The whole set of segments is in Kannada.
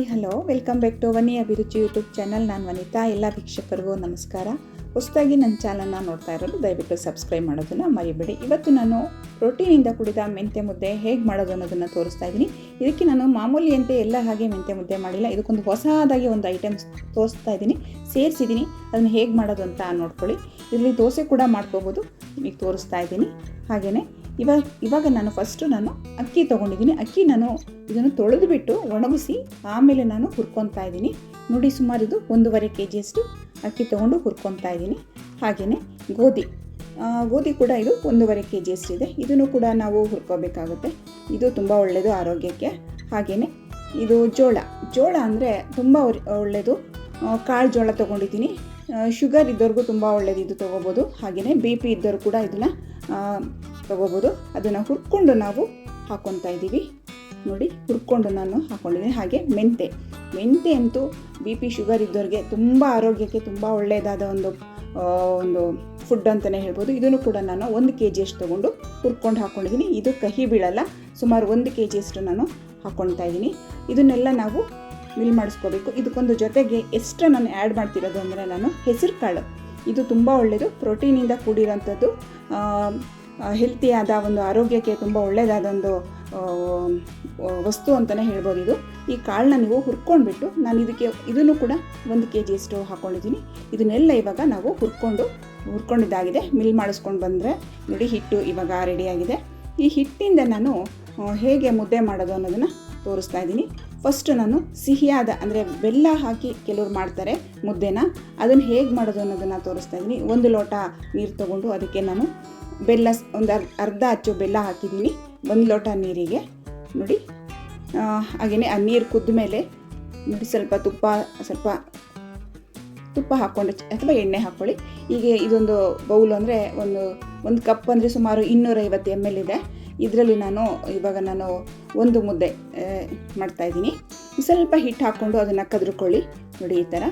Hi, hello. Welcome back to Vani Abhiruchi YouTube channel. ನಾನು ವನಿತಾ. ಎಲ್ಲ ವೀಕ್ಷಕರಿಗೂ ನಮಸ್ಕಾರ. ಹೊಸದಾಗಿ ನನ್ನ ಚಾನಲ್ನ ನೋಡ್ತಾ ಇರೋದು ದಯವಿಟ್ಟು ಸಬ್ಸ್ಕ್ರೈಬ್ ಮಾಡೋದನ್ನು ಮರಿಬೇಡಿ. ಇವತ್ತು ನಾನು ಪ್ರೋಟೀನಿಂದ ಕುಡಿದ ಮೆಂತ್ಯ ಮುದ್ದೆ ಹೇಗೆ ಮಾಡೋದು ಅನ್ನೋದನ್ನು ತೋರಿಸ್ತಾ ಇದ್ದೀನಿ ಇದಕ್ಕೆ ನಾನು ಮಾಮೂಲಿಯಂತೆ ಎಲ್ಲ ಹಾಗೆ ಮೆಂತ್ಯ ಮುದ್ದೆ ಮಾಡಿಲ್ಲ. ಇದಕ್ಕೊಂದು ಹೊಸದಾಗಿ ಒಂದು ಐಟಮ್ಸ್ ತೋರಿಸ್ತಾ ಇದ್ದೀನಿ ಸೇರಿಸಿದ್ದೀನಿ ಅದನ್ನು ಹೇಗೆ ಮಾಡೋದು ಅಂತ ನೋಡ್ಕೊಳ್ಳಿ. ಇದರಲ್ಲಿ ದೋಸೆ ಕೂಡ ಮಾಡ್ಕೋಬೋದು. ನಿಮಗೆ ತೋರಿಸ್ತಾ ಇದ್ದೀನಿ ಹಾಗೆಯೇ ಇವಾಗ ಇವಾಗ ನಾನು ಫಸ್ಟು ನಾನು ಅಕ್ಕಿ ತೊಗೊಂಡಿದ್ದೀನಿ. ಅಕ್ಕಿ ನಾನು ಇದನ್ನು ತೊಳೆದುಬಿಟ್ಟು ಒಣಗಿಸಿ ಆಮೇಲೆ ನಾನು ಹುರ್ಕೊತಾ ಇದ್ದೀನಿ. ನೋಡಿ ಸುಮಾರು ಇದು ಒಂದೂವರೆ ಕೆ ಜಿಯಷ್ಟು ಅಕ್ಕಿ ತೊಗೊಂಡು ಹುರ್ಕೊತಾ ಇದ್ದೀನಿ. ಹಾಗೆಯೇ ಗೋಧಿ. ಗೋಧಿ ಕೂಡ ಇದು ಒಂದೂವರೆ ಕೆ ಜಿಯಷ್ಟಿದೆ ಇದನ್ನು ಕೂಡ ನಾವು ಹುರ್ಕೋಬೇಕಾಗುತ್ತೆ. ಇದು ತುಂಬ ಒಳ್ಳೆಯದು ಆರೋಗ್ಯಕ್ಕೆ. ಹಾಗೆಯೇ ಇದು ಜೋಳ. ಜೋಳ ಅಂದರೆ ತುಂಬ ಒಳ್ಳೆಯದು. ಕಾಳು ಜೋಳ ತೊಗೊಂಡಿದ್ದೀನಿ. ಶುಗರ್ ಇದ್ದವ್ರಿಗೂ ತುಂಬ ಒಳ್ಳೆಯದು ಇದು ತೊಗೋಬೋದು. ಹಾಗೆಯೇ ಬಿ ಪಿ ಇದ್ದವರು ಕೂಡ ಇದನ್ನು ತೊಗೋಬೋದು. ಅದನ್ನು ಹುರ್ಕೊಂಡು ನಾವು ಹಾಕ್ಕೊತಾ ಇದ್ದೀವಿ. ನೋಡಿ, ಹುರ್ಕೊಂಡು ನಾನು ಹಾಕ್ಕೊಂಡಿದ್ದೀನಿ ಹಾಗೆ ಮೆಂತೆ. ಮೆಂತೆ ಅಂತೂ ಬಿ ಪಿ ಶುಗರ್ ಇದ್ದವ್ರಿಗೆ ತುಂಬ ಆರೋಗ್ಯಕ್ಕೆ ತುಂಬ ಒಳ್ಳೆಯದಾದ ಒಂದು ಒಂದು ಫುಡ್ ಅಂತಲೇ ಹೇಳ್ಬೋದು. ಇದನ್ನು ಕೂಡ ನಾನು ಒಂದು ಕೆ ಜಿಯಷ್ಟು ತೊಗೊಂಡು ಹುರ್ಕೊಂಡು ಹಾಕ್ಕೊಂಡಿದ್ದೀನಿ ಇದು ಕಹಿ ಬೀಳಲ್ಲ, ಸುಮಾರು ಒಂದು ಕೆ ಜಿಯಷ್ಟು ನಾನು ಹಾಕ್ಕೊಳ್ತಾ ಇದ್ದೀನಿ. ಇದನ್ನೆಲ್ಲ ನಾವು ಮಿಲ್ ಮಾಡಿಸ್ಕೋಬೇಕು. ಇದಕ್ಕೊಂದು ಜೊತೆಗೆ ಎಷ್ಟು ನಾನು ಆ್ಯಡ್ ಮಾಡ್ತಿರೋದು ಅಂದರೆ ನಾನು ಹೆಸರು ಕಾಳು. ಇದು ತುಂಬ ಒಳ್ಳೆಯದು ಪ್ರೋಟೀನಿಂದ ಕೂಡಿರೋಂಥದ್ದು ಹೆಲ್ತಿಯಾದ ಒಂದು ಆರೋಗ್ಯಕ್ಕೆ ತುಂಬ ಒಳ್ಳೆಯದಾದ ಒಂದು ವಸ್ತು ಅಂತಲೇ ಹೇಳ್ಬೋದು ಇದು. ಈ ಕಾಳನ್ನ ನೀವು ಹುರ್ಕೊಂಡ್ಬಿಟ್ಟು ನಾನು ಇದಕ್ಕೆ, ಇದನ್ನು ಕೂಡ ಒಂದು ಕೆ ಜಿಯಷ್ಟು ಹಾಕ್ಕೊಂಡಿದ್ದೀನಿ ಇದನ್ನೆಲ್ಲ ಇವಾಗ ನಾವು ಹುರ್ಕೊಂಡು, ಹುರ್ಕೊಂಡಿದ್ದಾಗಿದೆ. ಮಿಲ್ ಮಾಡಿಸ್ಕೊಂಡು ಬಂದರೆ ನೋಡಿ ಹಿಟ್ಟು ಇವಾಗ ರೆಡಿಯಾಗಿದೆ ಈ ಹಿಟ್ಟಿಂದ ನಾನು ಹೇಗೆ ಮುದ್ದೆ ಮಾಡೋದು ಅನ್ನೋದನ್ನು ತೋರಿಸ್ತಾ ಇದ್ದೀನಿ. ಫಸ್ಟ್ ನಾನು ಸಿಹಿಯಾದ ಅಂದರೆ ಬೆಲ್ಲ ಹಾಕಿ ಕೆಲವರು ಮಾಡ್ತಾರೆ ಮುದ್ದೆನ. ಅದನ್ನು ಹೇಗೆ ಮಾಡೋದು ಅನ್ನೋದನ್ನು ತೋರಿಸ್ತಾ ಇದ್ದೀನಿ. ಒಂದು ಲೋಟ ನೀರು ತೊಗೊಂಡು ಅದಕ್ಕೆ ನಾನು ಬೆಲ್ಲ ಒಂದು ಅರ್ ಅರ್ಧ ಅಚ್ಚು ಬೆಲ್ಲ ಹಾಕಿದ್ದೀನಿ. ಒಂದು ಲೋಟ ನೀರಿಗೆ. ನೋಡಿ. ಹಾಗೆಯೇ ಆ ನೀರು ಕುದ್ದ ಮೇಲೆ ನೋಡಿ ಸ್ವಲ್ಪ ತುಪ್ಪ ಸ್ವಲ್ಪ ತುಪ್ಪ ಹಾಕ್ಕೊಂಡು ಅಥವಾ ಎಣ್ಣೆ ಹಾಕ್ಕೊಳ್ಳಿ ಹೀಗೆ ಇದೊಂದು ಬೌಲ್ ಅಂದರೆ ಒಂದು ಒಂದು ಕಪ್ ಅಂದರೆ ಸುಮಾರು ಇನ್ನೂರೈವತ್ತು ಎಂ ಎಲ್ ಇದೆ. ಇದರಲ್ಲಿ ನಾನು ಇವಾಗ ನಾನು ಒಂದು ಮುದ್ದೆ ಮಾಡ್ತಾಯಿದ್ದೀನಿ ಸ್ವಲ್ಪ ಹಿಟ್ಟು ಹಾಕ್ಕೊಂಡು ಅದನ್ನು ಕದ್ರುಕೊಳ್ಳಿ. ನೋಡಿ ಈ ಥರ.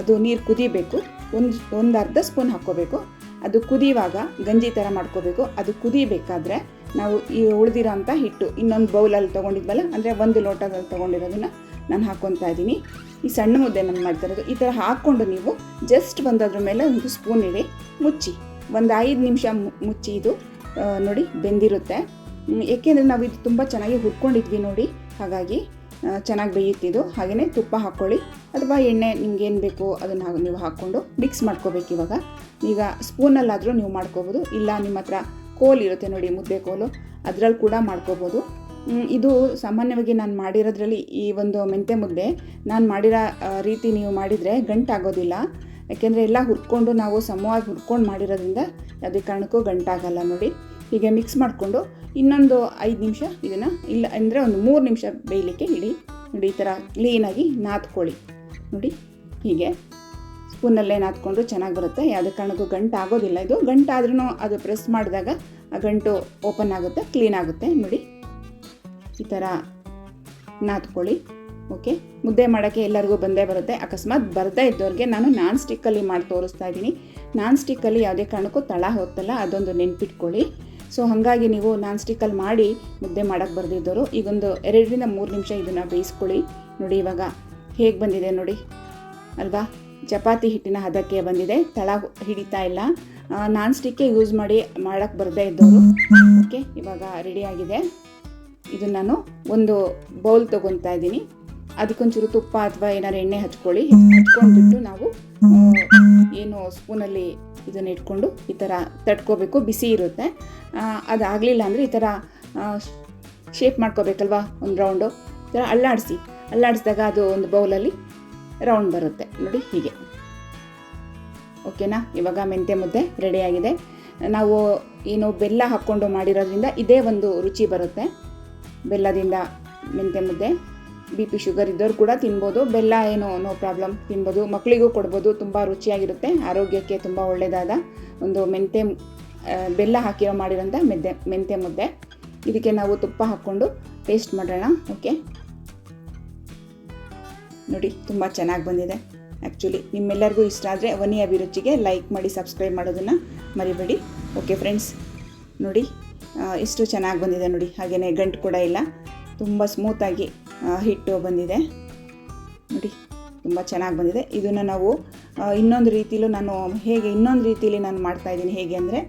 ಅದು ನೀರು ಕುದಿಬೇಕು. ಒಂದು ಒಂದು ಅರ್ಧ ಸ್ಪೂನ್ ಹಾಕ್ಕೋಬೇಕು. ಅದು ಕುದಿಯುವಾಗ ಗಂಜಿ ಥರ ಮಾಡ್ಕೋಬೇಕು. ಅದು ಕುದಿಬೇಕಾದ್ರೆ ನಾವು ಈ ಉಳಿದಿರೋ ಅಂಥ ಹಿಟ್ಟು, ಇನ್ನೊಂದು ಬೌಲಲ್ಲಿ ತೊಗೊಂಡಿದ್ವಲ್ಲ, ಅಂದರೆ ಒಂದು ಲೋಟದಲ್ಲಿ ತೊಗೊಂಡಿರೋದನ್ನು ನಾನು ಹಾಕ್ಕೊತಾ ಇದ್ದೀನಿ. ಈ ಸಣ್ಣ ಮುದ್ದೆ ನಾನು ಮಾಡ್ತಾ ಇರೋದು. ಈ ಥರ ಹಾಕ್ಕೊಂಡು ನೀವು ಜಸ್ಟ್ ಒಂದು ಅದ್ರ ಮೇಲೆ ಒಂದು ಸ್ಪೂನ್ ಇಡಿ. ಮುಚ್ಚಿ. ಒಂದು ಐದು ನಿಮಿಷ ಮುಚ್ಚಿ ಇದು. ನೋಡಿ, ಬೆಂದಿರುತ್ತೆ. ಏಕೆಂದರೆ ನಾವು ಇದು ತುಂಬ ಚೆನ್ನಾಗಿ ಹುರ್ಕೊಂಡಿದ್ವಿ ನೋಡಿ. ಹಾಗಾಗಿ ಚೆನ್ನಾಗಿ ಬೇಯುತ್ತಿದ್ದು ಹಾಗೆಯೇ ತುಪ್ಪ ಹಾಕ್ಕೊಳ್ಳಿ ಅಥವಾ ಎಣ್ಣೆ, ನಿಮ್ಗೆ ಏನು ಬೇಕು ಅದನ್ನು ನೀವು ಹಾಕ್ಕೊಂಡು ಮಿಕ್ಸ್ ಮಾಡ್ಕೋಬೇಕು ಇವಾಗ. ಈಗ ಸ್ಪೂನಲ್ಲಾದರೂ ನೀವು ಮಾಡ್ಕೋಬೋದು. ಇಲ್ಲ ನಿಮ್ಮ ಹತ್ರ ಕೋಲ್ ಇರುತ್ತೆ ನೋಡಿ, ಮುದ್ದೆ ಕೋಲು. ಅದರಲ್ಲಿ ಕೂಡ ಮಾಡ್ಕೋಬೋದು. ಇದು ಸಾಮಾನ್ಯವಾಗಿ ನಾನು ಮಾಡಿರೋದ್ರಲ್ಲಿ ಈ ಒಂದು ಮೆಂತೆ ಮುದ್ದೆ, ನಾನು ಮಾಡಿರೋ ರೀತಿ ನೀವು ಮಾಡಿದರೆ ಗಂಟಾಗೋದಿಲ್ಲ. ಯಾಕೆಂದರೆ ಎಲ್ಲ ಹುರ್ಕೊಂಡು ನಾವು ಸಮವಾಗಿ ಹುರ್ಕೊಂಡು ಮಾಡಿರೋದ್ರಿಂದ ಯಾವುದೇ ಕಾರಣಕ್ಕೂ ಗಂಟಾಗಲ್ಲ ನೋಡಿ. ಹೀಗೆ ಮಿಕ್ಸ್ ಮಾಡಿಕೊಂಡು ಇನ್ನೊಂದು ಐದು ನಿಮಿಷ ಇದನ್ನು ಇಲ್ಲ ಅಂದರೆ ಒಂದು ಮೂರು ನಿಮಿಷ ಬೇಯಲಿಕ್ಕೆ ಇಡಿ. ನೋಡಿ ಈ ಥರ ಕ್ಲೀನಾಗಿ ನಾದ್ಕೊಳ್ಳಿ. ನೋಡಿ ಹೀಗೆ ಸ್ಪೂನಲ್ಲೇ ನಾದ್ಕೊಂಡು ಚೆನ್ನಾಗಿ ಬರುತ್ತೆ. ಯಾವುದೇ ಕಾರಣಕ್ಕೂ ಗಂಟು ಆಗೋದಿಲ್ಲ ಇದು. ಗಂಟಾದ್ರೂ ಅದು ಪ್ರೆಸ್ ಮಾಡಿದಾಗ ಆ ಗಂಟು ಓಪನ್ ಆಗುತ್ತೆ ಕ್ಲೀನ್ ಆಗುತ್ತೆ. ನೋಡಿ ಈ ಥರ ನಾದ್ಕೊಳ್ಳಿ. ಓಕೆ ಮುದ್ದೆ ಮಾಡೋಕ್ಕೆ ಎಲ್ಲರಿಗೂ ಬಂದೇ ಬರುತ್ತೆ. ಅಕಸ್ಮಾತ್ ಬರದೇ ಇದ್ದವ್ರಿಗೆ ನಾನು ನಾನ್ ಸ್ಟಿಕ್ಕಲ್ಲಿ ಮಾಡಿ ತೋರಿಸ್ತಾ ಇದ್ದೀನಿ. ನಾನ್ ಸ್ಟಿಕ್ಕಲ್ಲಿ ಯಾವುದೇ ಕಾರಣಕ್ಕೂ ತಳ ಹೋಗ್ತಲ್ಲ, ಅದೊಂದು ನೆನ್ಪಿಟ್ಕೊಳ್ಳಿ. ಸೊ ಹಾಗಾಗಿ ನೀವು ನಾನ್ ಸ್ಟಿಕ್ಕಲ್ಲಿ ಮಾಡಿ ಮುದ್ದೆ ಮಾಡೋಕ್ಕೆ ಬರೆದಿದ್ದವರು ಈಗೊಂದು ಎರಡರಿಂದ ಮೂರು ನಿಮಿಷ ಇದನ್ನು ಬೇಯಿಸ್ಕೊಳ್ಳಿ. ನೋಡಿ ಇವಾಗ ಹೇಗೆ ಬಂದಿದೆ ನೋಡಿ. ಅಲ್ವಾ? ಚಪಾತಿ ಹಿಟ್ಟಿನ ಹದಕ್ಕೆ ಬಂದಿದೆ. ತಳ ಹಿಡಿತಾ ಇಲ್ಲ. ನಾನ್ ಸ್ಟಿಕ್ಕೇ ಯೂಸ್ ಮಾಡಿ ಮಾಡೋಕ್ಕೆ ಬರದೇ ಇದ್ದವರು ಓಕೆ ಇವಾಗ ರೆಡಿಯಾಗಿದೆ ಇದನ್ನು ನಾನು ಒಂದು ಬೌಲ್ ತೊಗೊತಾ ಇದ್ದೀನಿ. ಅದಕ್ಕೊಂಚೂರು ತುಪ್ಪ ಅಥವಾ ಏನಾರು ಎಣ್ಣೆ ಹಚ್ಕೊಳ್ಳಿ. ಹಚ್ಕೊಂಡ್ಬಿಟ್ಟು ನಾವು ಏನು ಸ್ಪೂನಲ್ಲಿ ಇದನ್ನ ಇಟ್ಕೊಂಡು ಈ ಥರ ತಟ್ಕೋಬೇಕು. ಬಿಸಿ ಇರುತ್ತೆ. ಅದಾಗಲಿಲ್ಲ ಅಂದರೆ ಈ ಥರ ಶೇಪ್ ಮಾಡ್ಕೋಬೇಕಲ್ವಾ ಒಂದು ರೌಂಡು ಈ ಥರ ಅಲ್ಲಾಡಿಸಿ. ಅಲ್ಲಾಡಿಸಿದಾಗ ಅದು ಒಂದು ಬೌಲಲ್ಲಿ ರೌಂಡ್ ಬರುತ್ತೆ. ನೋಡಿ ಹೀಗೆ. ಓಕೆನಾ ಇವಾಗ ಮೆಂತೆ ಮುದ್ದೆ ರೆಡಿಯಾಗಿದೆ ನಾವು ಏನು ಬೆಲ್ಲ ಹಾಕ್ಕೊಂಡು ಮಾಡಿರೋದ್ರಿಂದ ಇದೇ ಒಂದು ರುಚಿ ಬರುತ್ತೆ. ಬೆಲ್ಲದಿಂದ ಮೆಂತೆ ಮುದ್ದೆ. ಬಿ ಪಿ ಶುಗರ್ ಇದ್ದವ್ರು ಕೂಡ ತಿನ್ಬೋದು, ಬೆಲ್ಲ ಏನು ನೋ ಪ್ರಾಬ್ಲಮ್ ತಿನ್ಬೋದು ಮಕ್ಕಳಿಗೂ ಕೊಡ್ಬೋದು, ತುಂಬ ರುಚಿಯಾಗಿರುತ್ತೆ, ಆರೋಗ್ಯಕ್ಕೆ ತುಂಬ ಒಳ್ಳೆಯದಾದ ಒಂದು ಮೆಂತ್ಯ ಬೆಲ್ಲ ಹಾಕಿರೋ ಮಾಡಿರೋಂಥ ಮೆದ್ದೆ ಮೆಂತ್ಯ ಮುದ್ದೆ. ಇದಕ್ಕೆ ನಾವು ತುಪ್ಪ ಹಾಕ್ಕೊಂಡು ಟೇಸ್ಟ್ ಮಾಡೋಣ ಓಕೆ ನೋಡಿ, ತುಂಬ ಚೆನ್ನಾಗಿ ಬಂದಿದೆ. ಆ್ಯಕ್ಚುಲಿ ನಿಮ್ಮೆಲ್ಲರಿಗೂ ಇಷ್ಟ ಆದರೆ ವನಿ ಅಭಿರುಚಿಗೆ ಲೈಕ್ ಮಾಡಿ ಸಬ್ಸ್ಕ್ರೈಬ್ ಮಾಡೋದನ್ನು ಮರಿಬೇಡಿ. ಓಕೆ ಫ್ರೆಂಡ್ಸ್ ನೋಡಿ ಇಷ್ಟು ಚೆನ್ನಾಗಿ ಬಂದಿದೆ ನೋಡಿ ಹಾಗೆಯೇ ಗಂಟು ಕೂಡ ಇಲ್ಲ. ತುಂಬ ಸ್ಮೂತಾಗಿ ಹಿಟ್ಟು ಬಂದಿದೆ. ನೋಡಿ, ತುಂಬ ಚೆನ್ನಾಗಿ ಬಂದಿದೆ. ಇದನ್ನು ನಾವು ಇನ್ನೊಂದು ರೀತಿಲೂ ನಾನು ಹೇಗೆ ಇನ್ನೊಂದು ರೀತಿಲಿ ನಾನು ಮಾಡ್ತಾಯಿದ್ದೀನಿ ಹೇಗೆ ಅಂದರೆ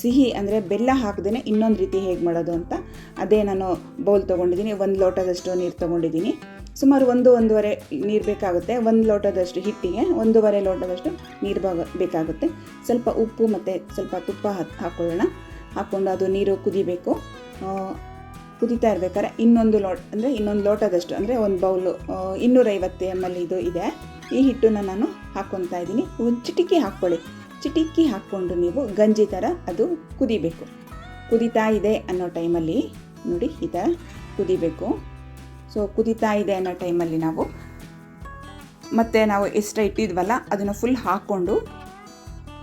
ಸಿಹಿ ಅಂದರೆ ಬೆಲ್ಲ ಹಾಕದೇ ಇನ್ನೊಂದು ರೀತಿ ಹೇಗೆ ಮಾಡೋದು ಅಂತ ಅದೇ ನಾನು ಬೌಲ್ ತೊಗೊಂಡಿದ್ದೀನಿ. ಒಂದು ಲೋಟದಷ್ಟು ನೀರು ತೊಗೊಂಡಿದ್ದೀನಿ. ಸುಮಾರು ಒಂದು, ಒಂದೂವರೆ ನೀರು ಬೇಕಾಗುತ್ತೆ. ಒಂದು ಲೋಟದಷ್ಟು ಹಿಟ್ಟಿಗೆ ಒಂದೂವರೆ ಲೋಟದಷ್ಟು ನೀರು ಬೇಕಾಗುತ್ತೆ. ಸ್ವಲ್ಪ ಉಪ್ಪು ಮತ್ತು ಸ್ವಲ್ಪ ತುಪ್ಪ ಹಾಕ್ ಹಾಕ್ಕೊಳ್ಳೋಣ ಹಾಕ್ಕೊಂಡು ಅದು ನೀರು ಕುದಿಬೇಕು. ಕುದೀತಾ ಇರ್ಬೇಕಾದ್ರೆ ಇನ್ನೊಂದು ಲೋಟ ಅಂದರೆ ಇನ್ನೊಂದು ಲೋಟದಷ್ಟು, ಅಂದರೆ ಒಂದು ಬೌಲು ಇನ್ನೂರೈವತ್ತು ಎಂ ಎಲ್ ಇದು ಇದೆ. ಈ ಹಿಟ್ಟನ್ನ ನಾನು ಹಾಕ್ಕೊತಾ ಇದ್ದೀನಿ. ಒಂದು ಚಿಟಿಕಿ ಹಾಕ್ಕೊಳ್ಳಿ. ಚಿಟಿಕಿ ಹಾಕ್ಕೊಂಡು ನೀವು ಗಂಜಿ ಥರ ಅದು ಕುದಿಬೇಕು. ಕುದೀತಾ ಇದೆ ಅನ್ನೋ ಟೈಮಲ್ಲಿ, ನೋಡಿ, ಈ ಥರ ಕುದಿಬೇಕು. ಸೊ ಕುದೀತಾ ಇದೆ ಅನ್ನೋ ಟೈಮಲ್ಲಿ ನಾವು ಮತ್ತು ನಾವು ಎಷ್ಟು ಇಟ್ಟಿದ್ವಲ್ಲ, ಅದನ್ನು ಫುಲ್ ಹಾಕ್ಕೊಂಡು,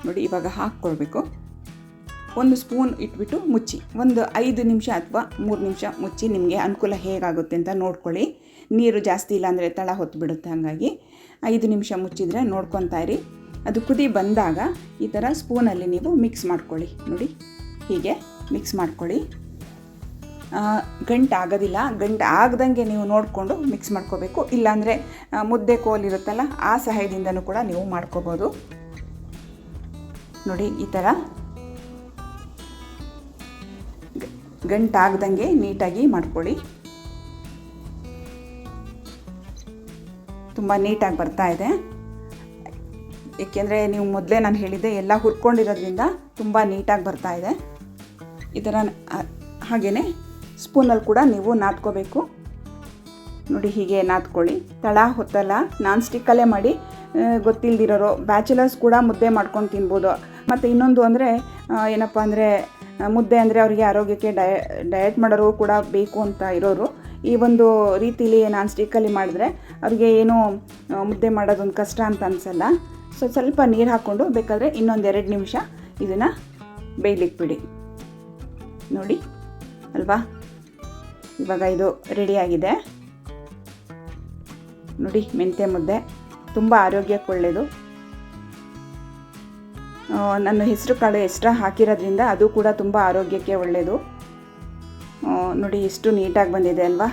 ನೋಡಿ, ಇವಾಗ ಹಾಕ್ಕೊಳ್ಬೇಕು. ಒಂದು ಸ್ಪೂನ್ ಇಟ್ಬಿಟ್ಟು ಮುಚ್ಚಿ. ಒಂದು ಐದು ನಿಮಿಷ ಅಥವಾ ಮೂರು ನಿಮಿಷ ಮುಚ್ಚಿ ನಿಮಗೆ ಅನುಕೂಲ ಹೇಗಾಗುತ್ತೆ ಅಂತ ನೋಡ್ಕೊಳ್ಳಿ. ನೀರು ಜಾಸ್ತಿ ಇಲ್ಲ ಅಂದರೆ ತಳ ಹೊತ್ತು ಬಿಡುತ್ತೆ ಹಾಗಾಗಿ. ಐದು ನಿಮಿಷ ಮುಚ್ಚಿದರೆ ನೋಡ್ಕೊತಾ ಇರಿ. ಅದು ಕುದಿ ಬಂದಾಗ ಈ ಥರ ಸ್ಪೂನಲ್ಲಿ ನೀವು ಮಿಕ್ಸ್ ಮಾಡ್ಕೊಳ್ಳಿ. ನೋಡಿ, ಹೀಗೆ ಮಿಕ್ಸ್ ಮಾಡ್ಕೊಳ್ಳಿ. ಗಂಟು ಆಗೋದಿಲ್ಲ. ಗಂಟು ಆಗದಂಗೆ ನೀವು ನೋಡಿಕೊಂಡು ಮಿಕ್ಸ್ ಮಾಡ್ಕೋಬೇಕು. ಇಲ್ಲಾಂದರೆ ಮುದ್ದೆ ಮುದ್ದೆ ಕೋಲಿರುತ್ತಲ್ಲ, ಆ ಸಹಾಯದಿಂದನೂ ಕೂಡ ನೀವು ಮಾಡ್ಕೋಬೋದು. ನೋಡಿ, ಈ ಥರ ಗಂಟಾಗ್ದಂಗೆ ನೀಟಾಗಿ ಮಾಡ್ಕೊಳ್ಳಿ. ತುಂಬ ನೀಟಾಗಿ ಬರ್ತಾ ಇದೆ. ಏಕೆಂದರೆ ನೀವು ಮೊದಲೇ ನಾನು ಹೇಳಿದ್ದೆ, ಎಲ್ಲ ಹುರ್ಕೊಂಡಿರೋದ್ರಿಂದ ತುಂಬ ನೀಟಾಗಿ ಬರ್ತಾ ಇದೆ. ಥರ ಹಾಗೆಯೇ ಸ್ಪೂನಲ್ಲಿ ಕೂಡ ನೀವು ನಾದ್ಕೋಬೇಕು. ನೋಡಿ ಹೀಗೆ ನಾದ್ಕೊಳ್ಳಿ. ತಳ ಹೊತ್ತಲ್ಲ, ನಾನ್ ಸ್ಟಿಕ್ಕಲ್ಲೇ ಮಾಡಿ ಗೊತ್ತಿಲ್ದಿರೋರು, ಬ್ಯಾಚುಲರ್ಸ್ ಕೂಡ ಮುದ್ದೆ ಮಾಡ್ಕೊಂಡು ತಿನ್ಬೋದು. ಮತ್ತು ಇನ್ನೊಂದು ಅಂದರೆ ಏನಪ್ಪ ಅಂದರೆ ಮುದ್ದೆ ಅಂದರೆ ಅವರಿಗೆ ಆರೋಗ್ಯಕ್ಕೆ ಡಯ ಡಯಟ್ ಮಾಡೋರು ಕೂಡ ಬೇಕು ಅಂತ ಇರೋರು. ಈ ಒಂದು ರೀತಿಲಿ ನಾನ್ ಸ್ಟಿಕ್ಕಲ್ಲಿ ಮಾಡಿದ್ರೆ ಅವ್ರಿಗೆ ಏನು ಮುದ್ದೆ ಮಾಡೋದೊಂದು ಕಷ್ಟ ಅಂತ ಅನಿಸಲ್ಲ. ಸೊ, ಸ್ವಲ್ಪ ನೀರು ಹಾಕ್ಕೊಂಡು ಬೇಕಾದರೆ ಇನ್ನೊಂದು ಎರಡು ನಿಮಿಷ ಇದನ್ನು ಬೇಯಲಿಕ್ಕೆ ಬಿಡಿ ನೋಡಿ, ಅಲ್ವಾ? ಇವಾಗ ಇದು ರೆಡಿಯಾಗಿದೆ ನೋಡಿ, ಮೆಂತ್ಯ ಮುದ್ದೆ. ತುಂಬ ಆರೋಗ್ಯಕ್ಕೆ ಒಳ್ಳೆಯದು ನನ್ನ ಹೆಸರು ಕಾಳು ಎಕ್ಸ್ಟ್ರಾ ಹಾಕಿರೋದ್ರಿಂದ ಅದು ಕೂಡ ತುಂಬ ಆರೋಗ್ಯಕ್ಕೆ ಒಳ್ಳೆಯದು ನೋಡಿ ಎಷ್ಟು ನೀಟಾಗಿ ಬಂದಿದೆ ಅಲ್ವಾ?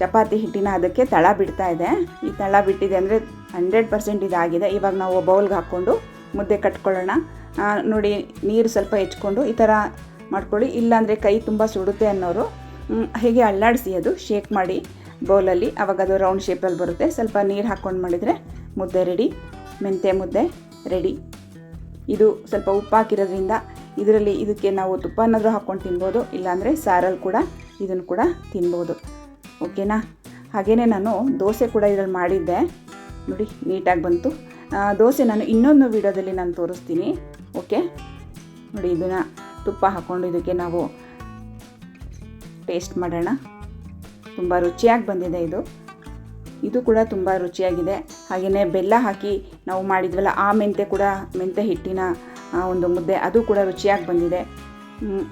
ಚಪಾತಿ ಹಿಟ್ಟಿನ ಅದಕ್ಕೆ ತಳ ಬಿಡ್ತಾ ಇದೆ. ಈ ತಳ ಬಿಟ್ಟಿದೆ ಅಂದರೆ ಹಂಡ್ರೆಡ್ ಪರ್ಸೆಂಟ್ ಇದಾಗಿದೆ. ಇವಾಗ ನಾವು ಬೌಲ್ಗೆ ಹಾಕ್ಕೊಂಡು ಮುದ್ದೆ ಕಟ್ಕೊಳ್ಳೋಣ. ನೋಡಿ, ನೀರು ಸ್ವಲ್ಪ ಹೆಚ್ಕೊಂಡು ಈ ಥರ ಮಾಡ್ಕೊಳ್ಳಿ. ಇಲ್ಲಾಂದರೆ ಕೈ ತುಂಬ ಸುಡುತ್ತೆ ಅನ್ನೋರು ಹೀಗೆ ಅಲ್ಲಾಡಿಸಿ ಅದು, ಶೇಕ್ ಮಾಡಿ ಬೌಲಲ್ಲಿ. ಆವಾಗ ಅದು ರೌಂಡ್ ಶೇಪಲ್ಲಿ ಬರುತ್ತೆ. ಸ್ವಲ್ಪ ನೀರು ಹಾಕ್ಕೊಂಡು ಮಾಡಿದರೆ ಮುದ್ದೆ ರೆಡಿ. ಮೆಂತೆ ಮುದ್ದೆ ರೆಡಿ. ಇದು ಸ್ವಲ್ಪ ಉಪ್ಪು ಹಾಕಿರೋದ್ರಿಂದ ಇದರಲ್ಲಿ ಇದಕ್ಕೆ ನಾವು ತುಪ್ಪನಾದರೂ ಹಾಕ್ಕೊಂಡು ತಿನ್ಬೋದು, ಇಲ್ಲಾಂದರೆ ಸಾರಲ್ಲಿ ಕೂಡ ಇದನ್ನು ಕೂಡ ತಿನ್ಬೋದು. ಓಕೆನಾ? ಹಾಗೇ ನಾನು ದೋಸೆ ಕೂಡ ಇದರಲ್ಲಿ ಮಾಡಿದ್ದೆ. ನೋಡಿ, ನೀಟಾಗಿ ಬಂತು. ದೋಸೆ ನಾನು ಇನ್ನೊಂದು ವಿಡಿಯೋದಲ್ಲಿ ನಾನು ತೋರಿಸ್ತೀನಿ. ಓಕೆ? ನೋಡಿ, ಇದನ್ನು ತುಪ್ಪ ಹಾಕ್ಕೊಂಡು ಇದಕ್ಕೆ ನಾವು ಟೇಸ್ಟ್ ಮಾಡೋಣ. ತುಂಬ ರುಚಿಯಾಗಿ ಬಂದಿದೆ ಇದು. ಇದು ಕೂಡ ತುಂಬ ರುಚಿಯಾಗಿದೆ. ಹಾಗೆಯೇ ಬೆಲ್ಲ ಹಾಕಿ ನಾವು ಮಾಡಿದ್ವಲ್ಲ, ಆ ಮೆಂತೆ ಕೂಡ ಮೆಂತೆ ಹಿಟ್ಟಿನ ಒಂದು ಮುದ್ದೆ, ಅದು ಕೂಡ ರುಚಿಯಾಗಿ ಬಂದಿದೆ.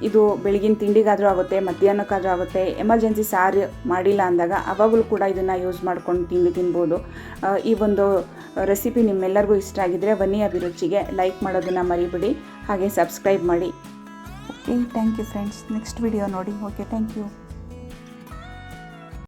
ಇದು ಬೆಳಗಿನ ತಿಂಡಿಗಾದರೂ ಆಗುತ್ತೆ, ಮಧ್ಯಾಹ್ನಕ್ಕಾದರೂ ಆಗುತ್ತೆ, ಎಮರ್ಜೆನ್ಸಿ ಸಾರು ಮಾಡಿಲ್ಲ ಅಂದಾಗ ಅವಾಗಲೂ ಕೂಡ ಇದನ್ನು ಯೂಸ್ ಮಾಡ್ಕೊಂಡು ತಿಂಡಿ ತಿನ್ಬೋದು. ಈ ಒಂದು ರೆಸಿಪಿ ನಿಮ್ಮೆಲ್ಲರಿಗೂ ಇಷ್ಟ ಆಗಿದ್ದರೆ ಬನ್ನಿ ಅಭಿರುಚಿಗೆ, ಲೈಕ್ ಮಾಡೋದನ್ನು ಮರಿಬಿಡಿ, ಹಾಗೆ ಸಬ್ಸ್ಕ್ರೈಬ್ ಮಾಡಿ. Okay thank you friends next video ನೋಡಿ. Okay thank you